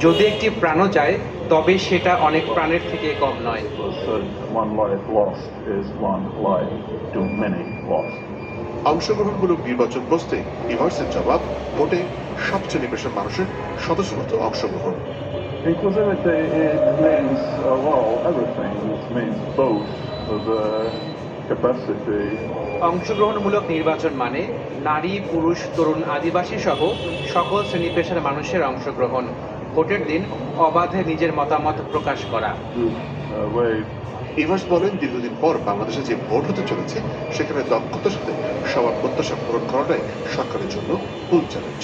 যদি একটি প্রাণও যায় তবে সেটা অনেক প্রাণের থেকে কম নয় said one life lost is one life too many lost. অংশগ্রহণমূলক নির্বাচন প্রশ্নে ইভার্সের জবাব ভোটে সব শ্রেণি মানুষের স্বতঃস্ফূর্ত অংশগ্রহণ Inclusivity it means uh, well everything. It means both the capacity অংশগ্রহণমূলক নির্বাচন মানে নারী পুরুষ তরুণ আদিবাসী সহ সকল শ্রেণি পেশার মানুষের অংশগ্রহণ ভোটের দিন অবাধে নিজের মতামত প্রকাশ করা ইভার্স বলেন দীর্ঘদিন পর বাংলাদেশে যে ভোট হতে চলেছে সেখানে দক্ষতার সাথে সবার প্রত্যাশা পূরণ করাটাই সরকারের জন্য ভুল challenge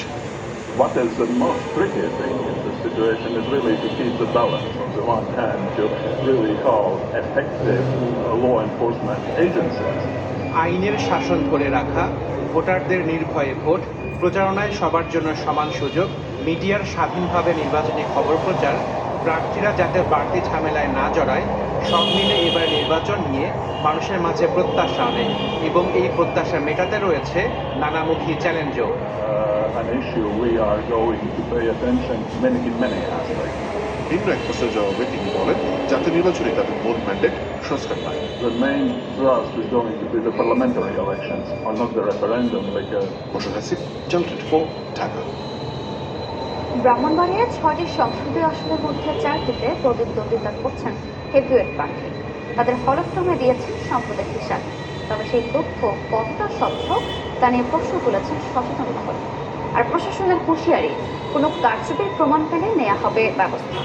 What is the most tricky thing in this situation is really to keep the balance on the one hand to really call effective uh, law enforcement agencies. আইনের শাসন করে রাখা ভোটারদের নির্ভয়ে ভোট প্রচারণায় সবার জন্য সমান সুযোগ মিডিয়ার স্বাধীনভাবে নির্বাচনী খবর প্রচার প্রার্থীরা যাতে বাড়তি ঝামেলায় না জড়ায় সব মিলে এবার নির্বাচন নিয়ে মানুষের মাঝে প্রত্যাশা অনেক এবং এই প্রত্যাশা মেটাতে রয়েছে নানামুখী চ্যালেঞ্জও. ভিন্ন এক প্রশ্নের জবাবে তিনি বলেন জাতীয় নির্বাচনে তাদের মূল ম্যান্ডেট সংস্কার because motion Hasib channel twenty four Dhaka ব্রাহ্মণবাড়িয়ার ছয়টি সংসদীয় আসনের মধ্যে চারটিতে প্রতিদ্বন্দ্বিতা করছেন হেভিওয়েট প্রার্থী তাদের হলফনামে দিয়েছেন সম্পদের হিসাব। তবে সেই তথ্য কতটা স্বচ্ছ তা নিয়ে প্রশ্ন তুলেছেন সচেতন মহল আর প্রশাসনের হুঁশিয়ারি, কোনো কারচুপির প্রমাণ পেলে নেওয়া হবে ব্যবস্থা।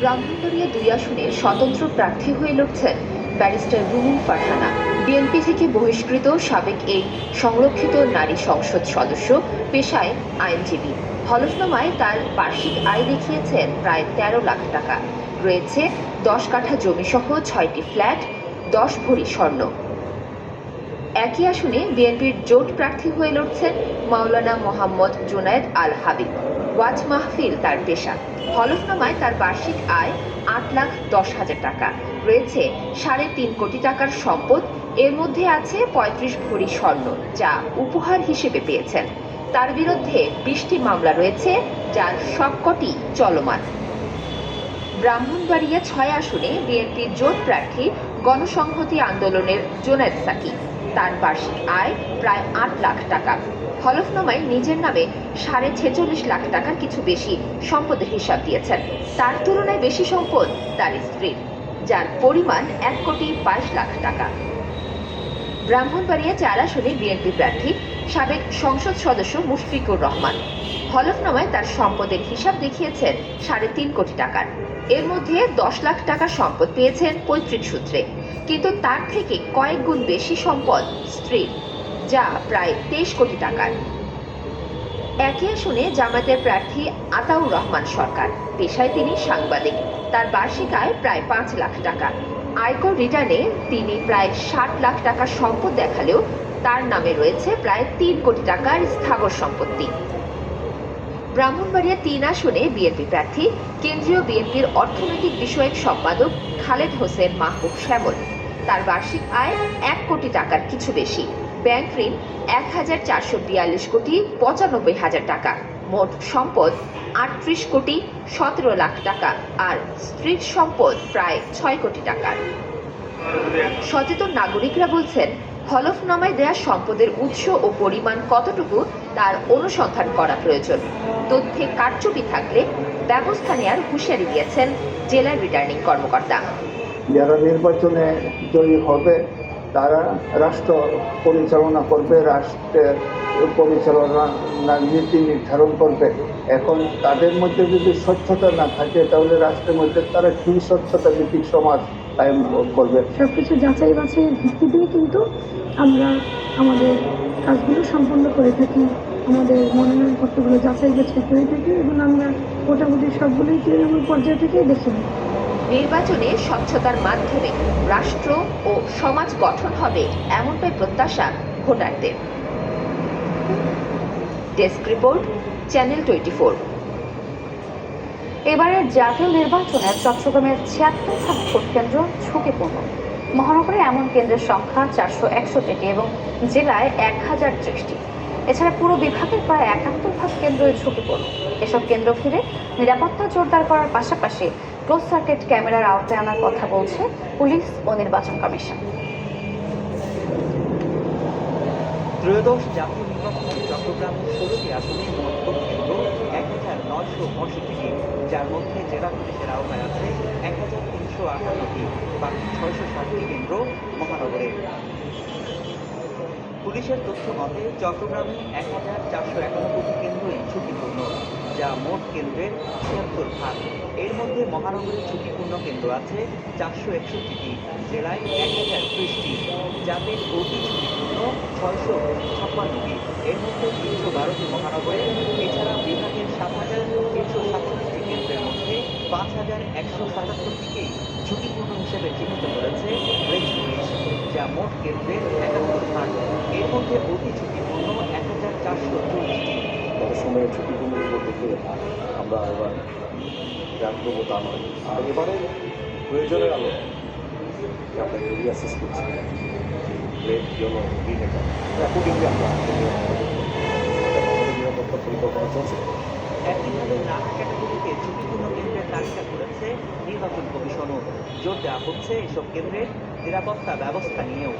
ব্রাহ্মণবাড়িয়া দুই আসনে স্বতন্ত্র প্রার্থী হয়ে লড়ছেন ব্যারিস্টার রুমিন ফারহানা। বিএনপি থেকে বহিষ্কৃত সাবেক এই সংরক্ষিত নারী সংসদ সদস্য, পেশায় আইনজীবী। হলফনামায় তার বার্ষিক আয় দেখিয়েছেন প্রায় তেরো লাখ টাকা। রয়েছে দশ কাঠা জমিসহ ছয়টি ফ্ল্যাট, দশ ভরি স্বর্ণ। একই আসনে বিএনপির জোট প্রার্থী হয়ে লড়ছেন মাওলানা মোহাম্মদ জুনায়েদ আল হাবিব। ওয়াজ মাহফিল তার পেশা। হলফনামায় তার বার্ষিক আয় আট লাখ দশ হাজার টাকা। রয়েছে সাড়ে তিন কোটি টাকার সম্পদ। এর মধ্যে আছে পঁয়ত্রিশ ভরি স্বর্ণ, যা উপহার হিসেবে পেয়েছেন। তার বিরুদ্ধে বিশটি মামলা রয়েছে, যার সবকটি চলমান। ব্রাহ্মণবাড়িয়া ছয় আসনে বিএনপির জোট প্রার্থী গণসংহতি আন্দোলনের জোনায়েদ সাকি তার বার্ষিক আয় প্রায় আট লাখ টাকা। হলফনামায় নিজের নামে সাড়ে ছেচল্লিশ লাখ টাকার কিছু বেশি সম্পদের হিসাব দিয়েছেন। তার তুলনায় বেশি সম্পদ তার স্ত্রীর। যার পরিমাণ এক কোটি বাইশ লাখ টাকা। ব্রাহ্মণবাড়িয়া চার আসনে বিএনপি প্রার্থী, সাবেক সংসদ সদস্য মুশফিকুর রহমান। হলফনামায় তার সম্পদের হিসাব দেখিয়েছেন সাড়ে তিন কোটি টাকার। এর মধ্যে দশ লাখ টাকার সম্পদ পেয়েছেন পৈতৃক সূত্রে। কিন্তু তার থেকে কয়েক গুণ বেশি সম্পদ স্ত্রীর যা প্রায় তেইশ কোটি টাকার। একই আসনে জামায়াতের প্রার্থী আতাউর রহমান সরকার, পেশায় তিনি সাংবাদিক। তার বার্ষিক আয় প্রায় পাঁচ লাখ টাকা। আয়কর রিটার্নে তিনি প্রায় ষাট লাখ টাকার সম্পদ দেখালেও তার নামে রয়েছে প্রায় তিন কোটি টাকার স্থাবর সম্পত্তি। ব্রাহ্মণবাড়িয়া তিন আসনে বিএনপি প্রার্থী, কেন্দ্রীয় বিএনপির অর্থনৈতিক বিষয়ক সম্পাদক খালেদ হোসেন মাহবুব শ্যামল। তার বার্ষিক আয় এক কোটি টাকার কিছু বেশি। ব্যাংক ঋণ এক হাজার চারশো বিয়াল্লিশ কোটি পঁচানব্বই হাজার টাকা। মোট সম্পদ আটত্রিশ কোটি সতেরো লাখ টাকা আর স্ত্রীর সম্পদ প্রায় ছয় কোটি টাকার। সচেতন নাগরিকরা বলছেন, হলফনামায় দেয়া সম্পদের উৎস ও পরিমাণ কতটুকু তার অনুসন্ধান করা প্রয়োজন। তথ্যে কারচুপি থাকলে ব্যবস্থা নেয়ার হুঁশিয়ারি দিয়েছেন জেলা রিটার্নিং কর্মকর্তা। যারা নির্বাচনে জয়ী হবে, তারা রাষ্ট্র পরিচালনা করবে, রাষ্ট্রের পরিচালনা নীতি নির্ধারণ করবে। এখন তাদের মধ্যে যদি স্বচ্ছতা না থাকে তাহলে রাষ্ট্রের মধ্যে তারা কি স্বচ্ছতা ভিত্তিক সমাজ কায়েম করবে? সব কিছু যাচাই বাছাইয়ের ভিত্তি দিয়ে কিন্তু আমরা আমাদের কাজগুলো সম্পন্ন করে থাকি। আমাদের মনোনয়নপত্রগুলো যাচাই বাছাই করে থাকি এবং আমরা মোটামুটি সবগুলোই তৃণমূল পর্যায় থেকেই দেখি নির্বাচনে স্বচ্ছতার মাধ্যমে রাষ্ট্র ও সমাজ গঠন হবে এমনটাই প্রত্যাশা ভোটারদের। Desk report, channel twenty four. এবারের জাতীয় নির্বাচনে চট্টগ্রামের ছিয়াত্তরখানা ভোট কেন্দ্র ঝুঁকিপূর্ণ মহানগরে এমন কেন্দ্রের সংখ্যা চারশো একষট্টিটি এবং জেলায় এক হাজার ত্রিশটি। এছাড়া পুরো বিভাগের প্রায় একাত্তর ভাগ কেন্দ্রই ঝুঁকিপূর্ণ এসব কেন্দ্র ঘিরে নিরাপত্তা জোরদার করার পাশাপাশি ক্লোজ সার্কিট ক্যামেরার আওতায় আনার কথা বলছে পুলিশ ও নির্বাচন কমিশন। ত্রয়োদশ জাতীয় নির্বাচনে চট্টগ্রামের ষোলোটি আসনে মোট কেন্দ্র এক হাজার নয়শো পঁয়ষট্টিটি, যার মধ্যে জেলা পুলিশের আওতায় আছে এক হাজার তিনশো আটান্নটি বাকি ছয়শো ষাটটি কেন্দ্র মহানগরে। পুলিশের তথ্য মতে, চট্টগ্রামে এক হাজার চারশো একানব্বইটি কেন্দ্রই ঝুঁকিপূর্ণ, যা মোট কেন্দ্রের ছিয়াত্তর ভাগ। এর মধ্যে মহানগরীর ঝুঁকিপূর্ণ কেন্দ্র আছে চারশো একষট্টিটি, জেলায় এক হাজার ত্রিশটি। যাতে অতি ছয়শো ছাপ্পান্নটি এর মধ্যে তিনশো বারোটি মহানগরে, এছাড়া বিভাগের সাত হাজার তিনশো সাতচল্লিশটি কেন্দ্রের মধ্যে পাঁচ হাজার একশো সাতাত্তরটিকেই ঝুঁকিপূর্ণ হিসেবে চিহ্নিত করেছে রেঞ্জ পুলিশ যা মোট কেন্দ্রের একাত্তর ভাগ। এর মধ্যে অতি ঝুঁকিপূর্ণ এক হাজার চারশো চল্লিশটি। সময় ঝুঁকিপূর্ণগুলো দেখে আমরা এবার করব তা নয়। আর এবারে প্রয়োজনের আলো আমরা এরিয়া শেষ করছি। ইয়েলো গ্রিন এটা অ্যাকর্ডিংলি আমরা নিরাপত্তা পরিকল্পনা চলছে একইভাবে নানা ক্যাটাগরিতে ঝুঁকিপূর্ণ কেন্দ্রের তালিকা করেছে নির্বাচন কমিশনও জোর দেওয়া হচ্ছে এসব কেন্দ্রের নিরাপত্তা ব্যবস্থা নিয়েও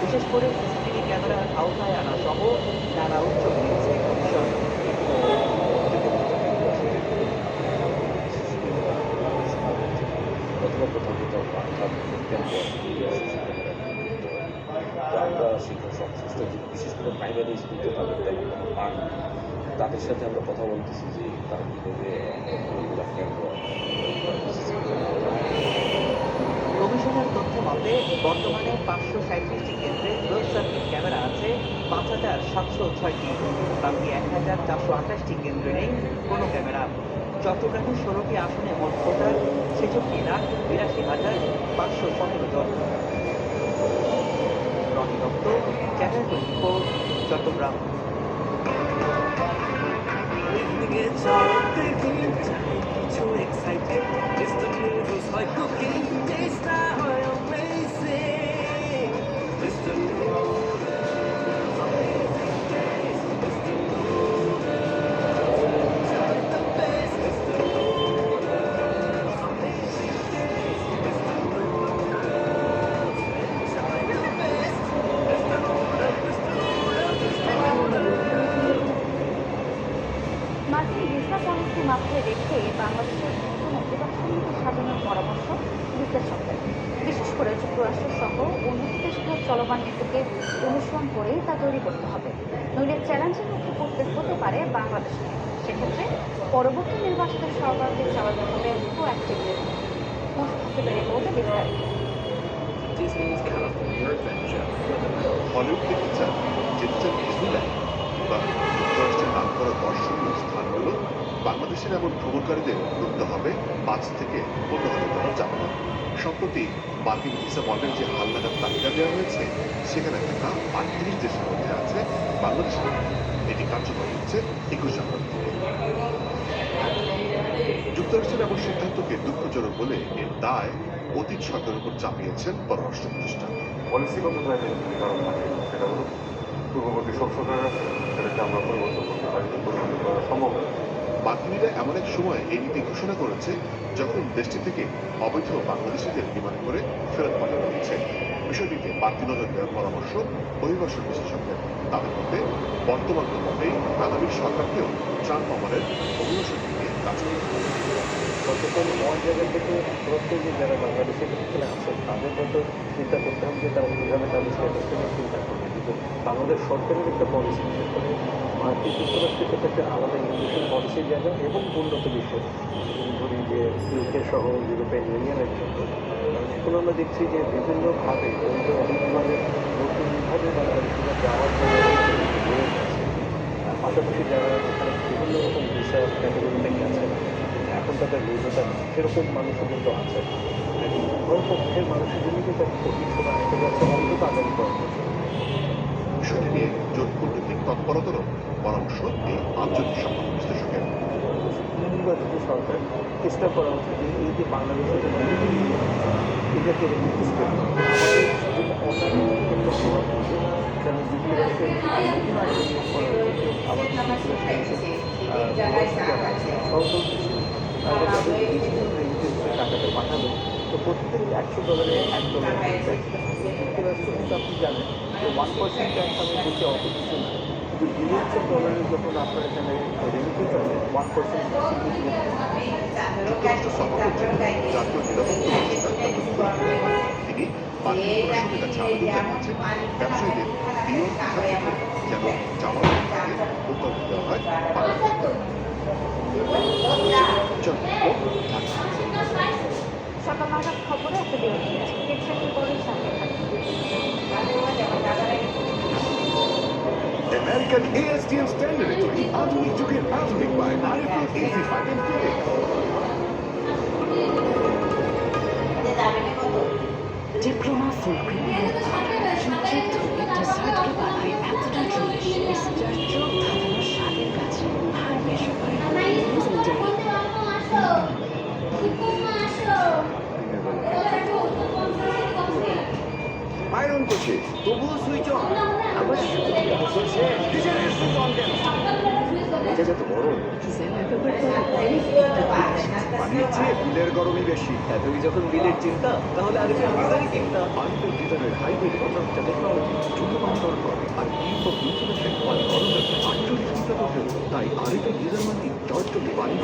বিশেষ করে সিসিটিভি ক্যামেরার আওতায় আনা সহ নানা উদ্যোগ নিয়েছে কমিশন অথবা কোথাও কোথাও পাঠার কেন্দ্র আমরা বিশেষ করে প্রাইমারি স্কুলতে তাদের পাঠ নেই। তাদের সাথে আমরা কথা বলতেছি যে তারা কীভাবে কমিশনের তথ্য মতে, বর্তমানে পাঁচশো সাঁত্রিশটি কেন্দ্রে ক্লোজ সার্কিট ক্যামেরা আছে, পাঁচ হাজার সাতশো ছয়টি। বাকি এক হাজার চারশো আঠাশটি কেন্দ্রে নেই কোনো ক্যামেরা চট্টগ্রামের ষোলোটি আসনে মোট ভোটার, ছেষট্টি লাখ বিরাশি হাজার পাঁচশো সতেরো জন। Dutta channel twenty four Chittagong. মার্কিন হলিউড দেখতে চান যেতে চান ডিজনিল্যান্ড বা যুক্তরাষ্ট্রের নাম করা দর্শনীয় স্থানগুলো বাংলাদেশের এমন ভ্রমণকারীদের ঢুকতে হবে পাঁচ থেকে পনেরো হাজার ডলার যাবে সম্প্রতি মার্কিন ভিসা বন্ডের যে হালনাগাদ তালিকা দেওয়া হয়েছে, সেখানে থাকা আটত্রিশ দেশের মধ্যে আছে বাংলাদেশের। এটি কার্যকর হচ্ছে একুশ জানুয়ারি থেকে। যুক্তরাষ্ট্রের এমন সিদ্ধান্তকে দুঃখজনক বলে এর দায় অতীত সরকারের উপর চাপিয়েছেন পররাষ্ট্র প্রতিষ্ঠান পলিসিগত জায়গায় কারণ থাকে সেটা হলো পূর্ববর্তী সব সেটাকে আমরা পরিবর্তন করতে পারি, পরিবর্তন করা সম্ভব। মার্কিনীরা এমন এক সময় এই নীতি ঘোষণা করেছে, যখন দেশটি থেকে অবৈধ বাংলাদেশিদের বিমানে করে ফেরত পাঠানো হচ্ছে বিষয়টিতে বাড়তি নজর দেওয়ার পরামর্শ অভিবাসন বিশেষজ্ঞের। তাদের মধ্যে বর্তমান মতেই আগামী সরকারকেও ট্রাম্প আমলের অভিবাসন সচেতন হওয়ার জায়গা থেকে প্রত্যেকে যারা বাংলাদেশের এখানে আছেন তাদের হয়তো চিন্তা করতে হবে যে তারা কীভাবে তাদের স্ট্যাটাসকে নিয়ে চিন্তা করবে কিন্তু বাংলাদেশ সরকারের একটা পলিসি বিশেষ করে মার্কিন যুক্তরাষ্ট্রের ক্ষেত্রে একটা আলাদা ইমিগ্রেশন পলিসির জায়গা এবং উন্নত বিশ্বের যদি ধরি যে ইউকে সহ ইউরোপিয়ান ইউনিয়নের ক্ষেত্রে এখন আমরা দেখছি যে বিভিন্নভাবে বিভিন্ন অভিভাবে নতুনভাবে বাংলাদেশিরা যাওয়ার জন্য পাশাপাশি যারা এখানে বিভিন্ন রকম ভিসা ক্যাটাগরিতে গেছেন এখন তাদের নেই সেরকম মানুষও কিন্তু আছে উভয় পক্ষের মানুষের জন্য কিন্তু একটা প্রতীক্ষা একটা যাচ্ছে অন্তত আগামী কয়েক বছর বিষয়টি নিয়ে জোট কূটনৈতিক তৎপরতারও পরামর্শ এই আঞ্চলিক সংবাদ বিশ্লেষকের নির্বাচিত সরকার চেষ্টা করা উচিত যে এই যে বাংলাদেশের এটাকে হওয়া উচিত যেন যুক্তরাষ্ট্র হচ্ছে টাকাটা পাঠাবেন তো প্রত্যেক একশো ডলারে এক ডলার যুক্তরাষ্ট্র কিন্তু আপনি জানেন যে ওয়ান পার্সেন্ট ট্যাক্স আমি বলতে কিছু না কিন্তু বিলিয়ন্স ডলারের যখন আপনার এখানে রেমিটেন্স আছে one percent যেন জামানত থেকে প্রত্যাহার দেওয়া হয় বাংলাদেশকে। চট্টগ্রাম, ঢাকা। সকাল নটার খবরে একটা বিরতি আছে দেখছেন পরে সাথে থাকবে আমেরিকান এএসটিএম স্ট্যান্ডার্ডে তৈরি আধুনিক যুগের আধুনিক bike RFL AC five and diploma full cream যুগের ধরে ডেসার্টকে বানায় iron করছে তবুও সুইচ অন আবার চলছে ডিজেলের সুইচ অন কেন এটা যত বড় বানিয়েছে বিলের গরমই বেশি এতই যখন চিন্তা তাহলে আর গিজারই চিন্তা আনফিল ডিজাইনের হাইব্রিড কন্ট্রাক্টর টেকনোলজি দ্রুত করে আর মানে চটচটে পানি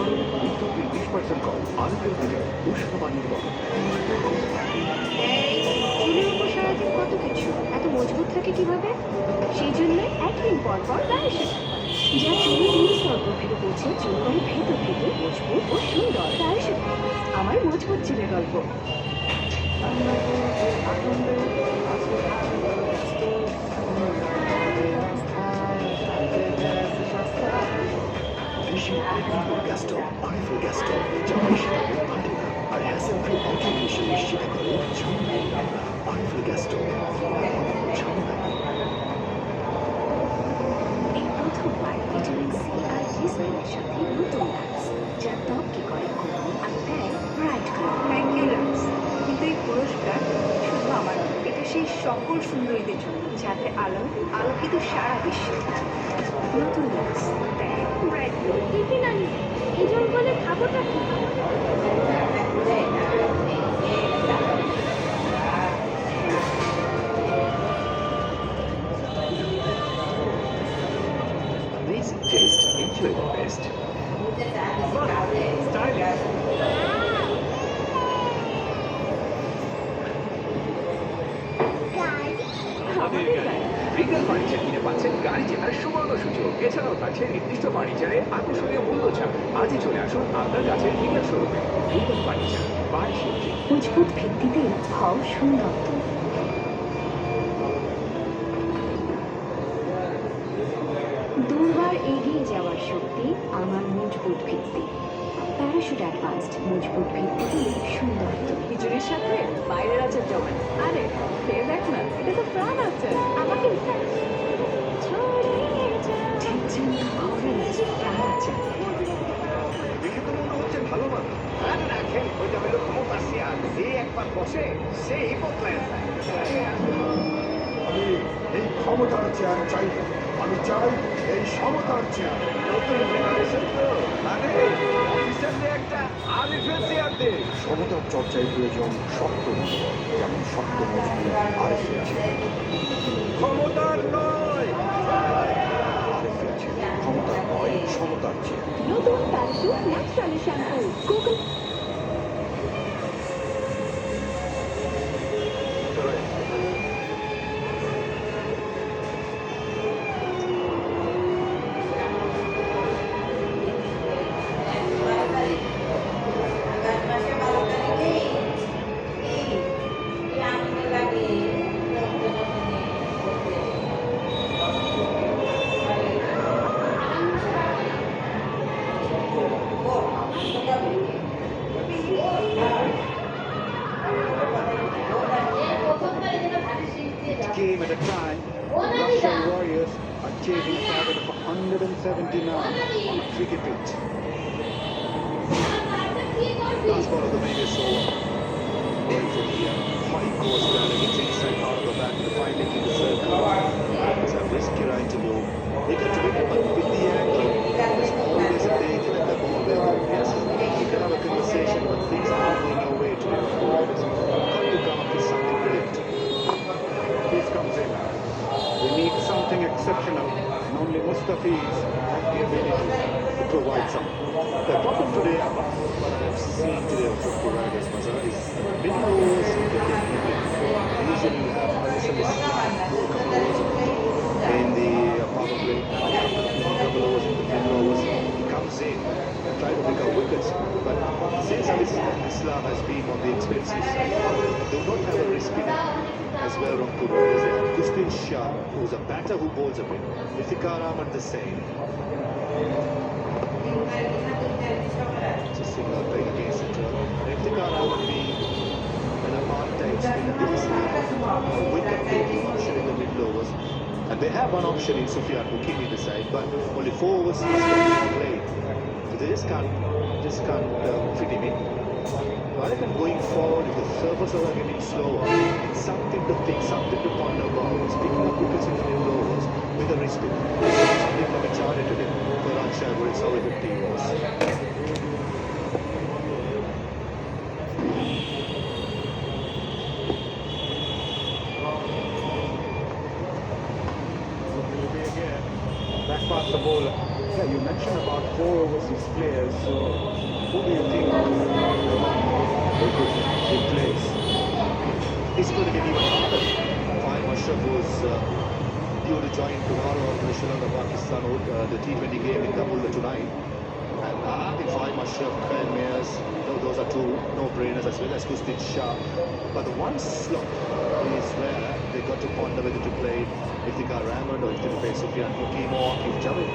বিদ্যুৎ বিল বিশ পার্সেন্ট কম আরএফএল দিলে উষ্ণ সারাদিন কত কিছু, এত মজবুত থাকে কীভাবে? সেই জন্য একদিন পর পর শেখা যা চুলের নিজ সর্বভেদে পৌঁছে চুল করে ভেতর ভেতর মজবুত ও সুন্দর। শেখা আমার মজবুত চুলের গল্প। বেশি RFL gas stove RFL gas stove যা বেশি দামে বাঁধে না আর হ্যাসেল ফ্রি অটোমেশন নিশ্চিত করে ঝামেলা আরএফএল গ্যাস ঝামেলা ভিটামিন সি আর হিসেবের সাথে নতুন লাক্স যা ত্বককে করে আর দেয় ব্রাইট গ্লো থ্যাংক ইউ কিন্তু এই পুরস্কার শুধু আমার এটা সেই সকল সুন্দরীদের জন্য। যাদের আলো আলোকিত সারা বিশ্ব নতুন এই জঙ্গলে খাবোটা কি? থাকছে নির্দিষ্ট ফার্নিচারে আকর্ষণীয় মূল্য ছাড় আজই চলে আসুন আপনার কাছে রিগাল শোরুমে। রিগাল ফার্নিচার বাড়ি মজবুত ভিত্তিতে হও সুন্দর। দুর্বার এগিয়ে যাওয়ার শক্তি আমার মজবুত ভিত্তি। প্যারাশুট অ্যাডভান্সড মজবুত ভিত্তিতে সুন্দর। খিচুড়ির সাথে বাইরের আচার জমে না। আরে খেয়ে দেখ না? এটা তো প্রাণ আছে। আমাকে দেখে তো মনে হচ্ছে ভালো মানুষ আর রাখেন ওইটা হলো ক্ষমতা শেয়ার যে একবার বসে সেই বদলায় আমি এই ক্ষমতার চেয়ার চাই আমি চাই এই সমতার চেয়ার নতুন জেনারেশন মানে একটা আরিফেল চেয়ার সমতার চর্চায় প্রয়োজন শক্ত যেমন শক্ত মজবুত RFL chair next on the shampoo, Google. Tricky pitch. Of the main is. Going for the high course down against inside part of the back, finding in the circle. It's a risky right to go. They got to pick it, but with the angle, there's always a danger that the ball will go. Yes, you can have a conversation, but things are not going your way to the to come up with something predictable. This comes in. We need something exceptional. The ability to provide some. The problem today, what I've seen today of providers, Mazar, is many overs of the technical. Usually you have Alisson Islam a couple overs in the power play, a couple overs in the overs. He comes in and try to pick up wickets. But since Islam has been on the expensive side, they don't have a risk in as well providers. They Kustin Shah, who's a batter who bowls a bit. Iftikhar Ahmed the same. A single against it. Iftikhar Ahmed being an apartheid spinner, this is a wicket taking option in the middle overs. And they have one option in Sufyan came the side, but only four overs be played. So they just can't, just can't uh, fit him in. I reckon going forward, if the surfaces are getting slower, it's something to think, something to ponder about. It's picking up wickets in the overs with a spin. Something like a charted today for Raksha, where it's over 50 overs. Back past the bowler. Yeah, you mentioned about four overseas players. So who do you think they replace? It's going to even harder. Fahim Ashraf was uh, due to join tomorrow on the Sri Lanka Pakistan uh, the T20 game in Kabul tonight. And I think Fahim Ashraf, Ben Mayers, tho- those are two no-brainers as well as Kustin Shah. But the one slot is where they got to ponder whether to play Iftikhar Rahman or if to play Sufyan Hakim or Akif Javed.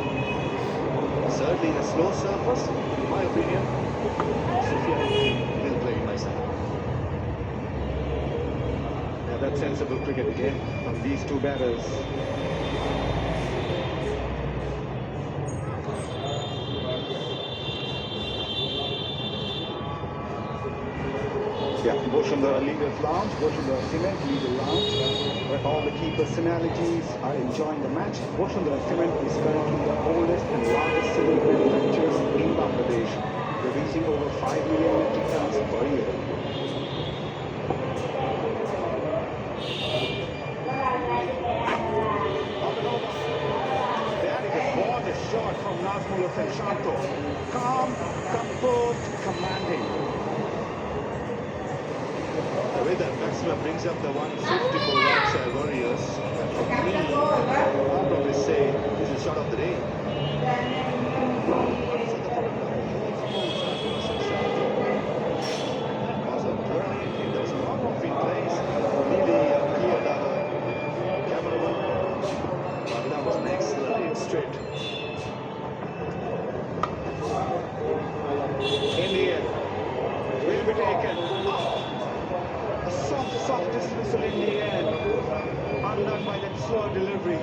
Certainly in a slow surface, in my opinion, Sufyan Hakim will play in my side. Yeah, that's sensible cricket again from these two batters. Yeah, Boshundara Leaders Lounge, Boshundara Cement Leader Lounge, where all the key personalities are enjoying the match. Boshundara Cement is currently the oldest and largest cement manufacturers in Bangladesh, producing over 5 million metric tons per year. That is shot from Shanto. Calm, composed, commanding. The way that maximum brings up the 150 for Yorkshire Warriors, and for me, I'll probably say this is shot of the day. So the problem now, was a brilliant hit. There was a lot of in place. Really uh, cleared our cameraman. But that was an excellent hit straight. In the end, will be taken. A soft, soft dismissal in the end, undone by that slow delivery.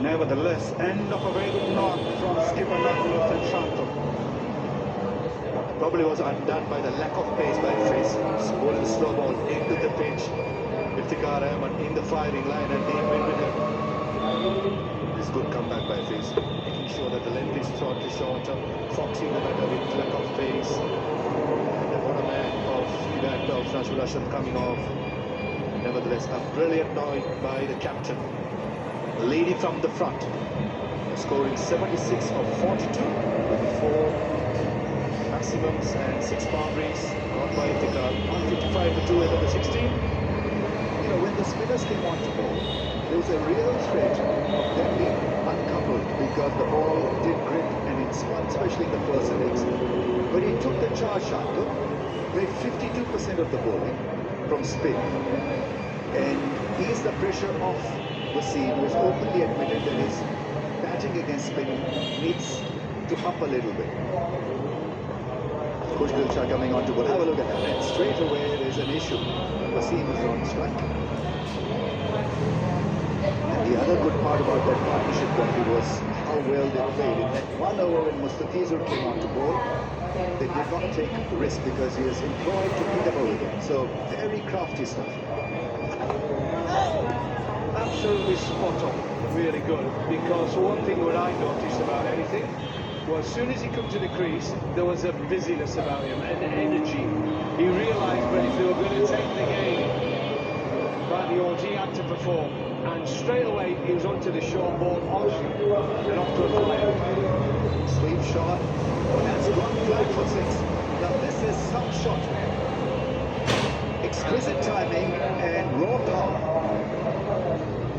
Nevertheless, end of a very good knock from skipper Nakulos and Shanto. Probably was undone by the lack of pace by Face. Bowling the slow ball into the pitch. Iftikhar Ahmed in the firing line and with him. This good comeback by Face. Making sure that the length is throttle shorter. Uh, Foxy the batter with lack of pace. And the bottom man of the bat of Ashraf coming off. Nevertheless, a brilliant night by the captain. Leading from the front. Scoring 76 of 42 with four maximums and six boundaries got by Iftikhar. 155 to 2 end of the 16. The spinners came on to bowl, there was a real threat of them being uncoupled because the ball did grip and it spun, especially in the first innings. But he took the charge, Shanto, played 52% of the bowling from spin and eased the pressure off the scene. He has openly admitted that his batting against spin needs to up a little bit. Coach Dilshah coming on to bowl. Have a look at that. And straight away there's an issue. Wasim is on strike. The good part about that partnership Gandhi was how well they played. In that one over when Mustafizur came on to bowl, they did not take risk because he was employed to pick up a wicket. So very crafty stuff. absolutely spot on, really good. Because one thing what I noticed about anything was as soon as he come to the crease, there was a busyness about him, an energy. He realised that if they were going to take the game, but the he had to perform. And straight away, he was onto the short ball, off and off to a flyer. Sweep shot. Oh, that's gone flag for six. Now this is some shot. Exquisite timing and raw power.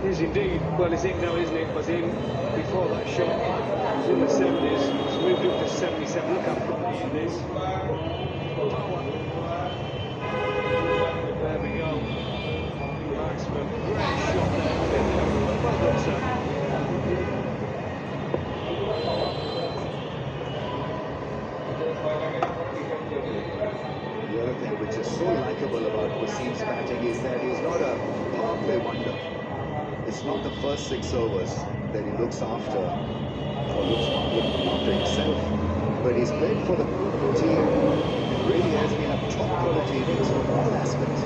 Is indeed. Well, it's in now, isn't it? Was in before that shot. It was in the 70s. It's moved up to 77. Look how flat it is. Power. There we go. Marksman. Great shot there. Well done, sir. The other thing which is so likable is that he's not a power play wonder. It's not the first six overs that he looks after or looks after himself, but he's played for the team and really has been a top quality innings from all aspects.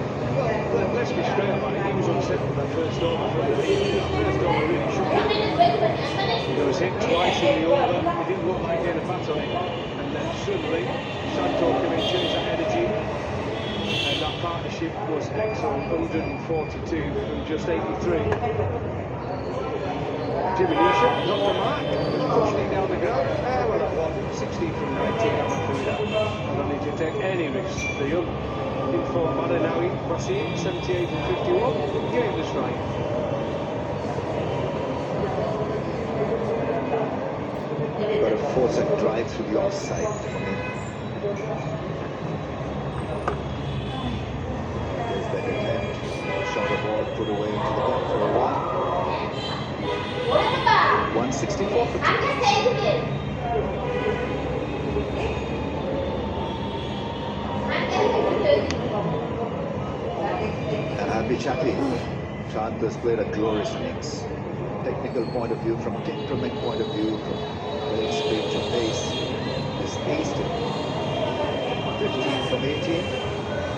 Well, let's be straight about it. He was with that first over from the lead. That first over really shook him. He was hit twice in the over. He didn't look like getting a bat on it. And then suddenly, Santo came in, changed that energy. Partnership was excellent. 142 from just 83. Jimmy not the mark, pushing down the ground. Ah, one, 16 from 19, I'm not doing that. I don't need to take any risks. The young informed Madanawi, Wasim, 78 and 51, gave the strike. Got a and drive through the offside ball put away into the gap for a one. 164 for. And Abhi Chakri. Chand has played a glorious innings. Technical point of view, from temperament point of view, from playing speed to pace, is aced it. 15 from 18.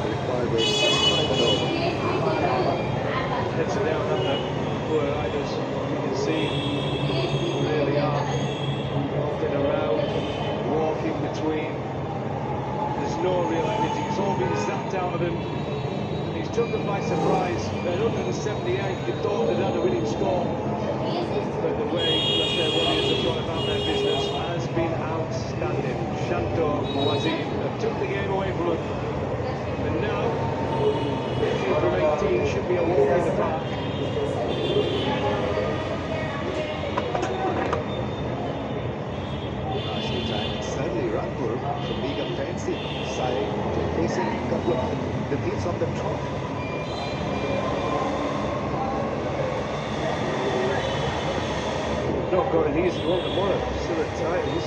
The required is 65 and over. Heads are down, haven't they? Poor riders, you can see, really are walking around, walking between. There's no real energy. It's all been zapped out of them. And he's took them by surprise. At 178, they thought they'd had a winning score. But the way that their warriors have gone about their business has been outstanding. Shanto Wazim have took the game away from them. And now, 15 from 18 should be a the from being a fancy side facing a couple of defeats on the top. not got an easy one tomorrow. Still at times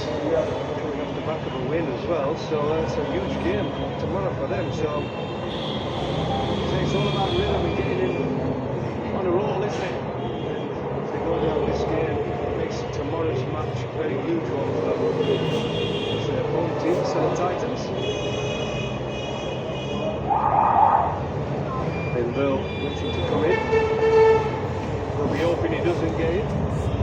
coming off the back of a win as well. So that's a huge game tomorrow for them. So it's all about rhythm and getting in on a roll, isn't it? If they go down this game, makes tomorrow's match very huge one for them. As their home team, the Titans. Then Bill waiting to come in. Be hoping he doesn't engage.